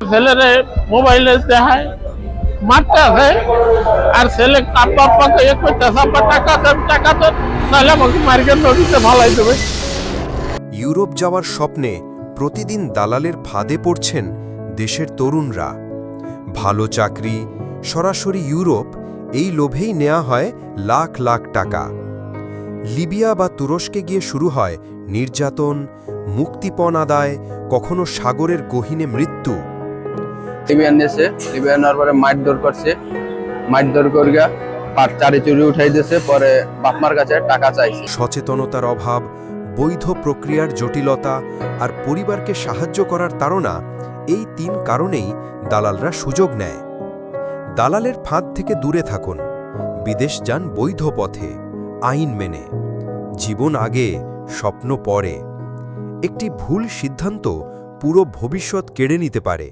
ছেলেরে মোবাইলে দেখায়, মারতে আছে আর ছেলে আব্বা, টাকা টাকা দেন, নাহলে আমাকে মার্কেট নদীতে ভালাই দেবে। ইউরোপ যাওয়ার স্বপ্নে প্রতিদিন দালালের ফাঁদে পড়ছেন দেশের তরুণরা। ভালো চাকরি, সরাসরি ইউরোপ, এই লোভেই নেওয়া হয় লাখ লাখ টাকা। লিবিয়া বা তুরস্কে গিয়ে শুরু হয় নির্যাতন, মুক্তিপণ আদায়, কখনো সাগরের গহীনে মৃত্যু। লিবিয়ান দিয়েছে লিবিয়ান নেওয়ার পরে মাইট দৌড় করছে। মাইট দৌড় করিয়া পাট চারি চুরি উঠাই দিয়েছে পরে বাপমার কাছে টাকা চাইছে। সচেতনতার অভাব, বৈধ প্রক্রিয়ার জটিলতা আর পরিবারকে সাহায্য করার তাড়না, এই তিন কারণেই দালালরা সুযোগ নেয়। দালালের ফাঁদ থেকে দূরে থাকুন। বিদেশ যান বৈধ পথে, আইন মেনে। জীবন আগে, স্বপ্ন পরে। একটি ভুল সিদ্ধান্ত পুরো ভবিষ্যৎ কেড়ে নিতে পারে।